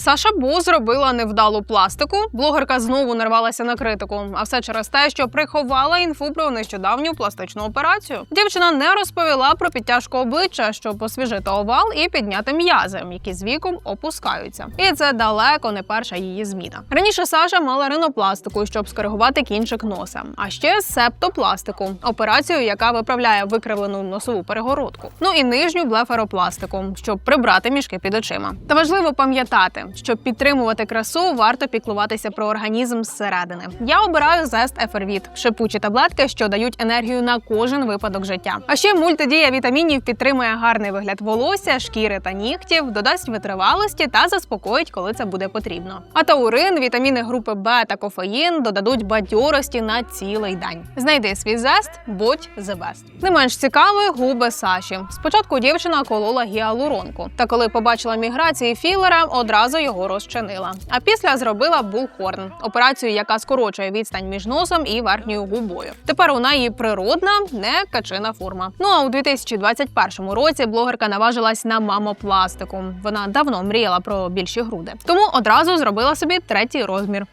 Саша Бо зробила невдалу пластику. Блогерка знову нарвалася на критику. А все через те, що приховала інфу про нещодавню пластичну операцію. Дівчина не розповіла про підтяжку обличчя, щоб освіжити овал і підняти м'язи, які з віком опускаються. І це далеко не перша її зміна. Раніше Саша мала ринопластику, щоб скоригувати кінчик носа, а ще септопластику операцію, яка виправляє викривлену носову перегородку. Ну і нижню блефаропластику, щоб прибрати мішки під очима. Та важливо пам'ятати, щоб підтримувати красу, варто піклуватися про організм зсередини. Я обираю зест Ефервіт, шипучі таблетки, що дають енергію на кожен випадок життя. А ще мультидія вітамінів підтримує гарний вигляд волосся, шкіри та нігтів, додасть витривалості та заспокоїть, коли це буде потрібно. А таурин, вітаміни групи Б та кофеїн додадуть бадьорості на цілий день. Знайди свій зест, будь the best. Не менш цікаві губи Саші. Спочатку дівчина колола гіалуронку, та коли побачила міграції філера, одразу його розчинила. А після зробила булхорн операцію, яка скорочує відстань між носом і верхньою губою. Тепер у неї природна, не качина форма. Ну а у 2021 році блогерка наважилась на мамопластику. Вона давно мріяла про більші груди, тому одразу зробила собі третій розмір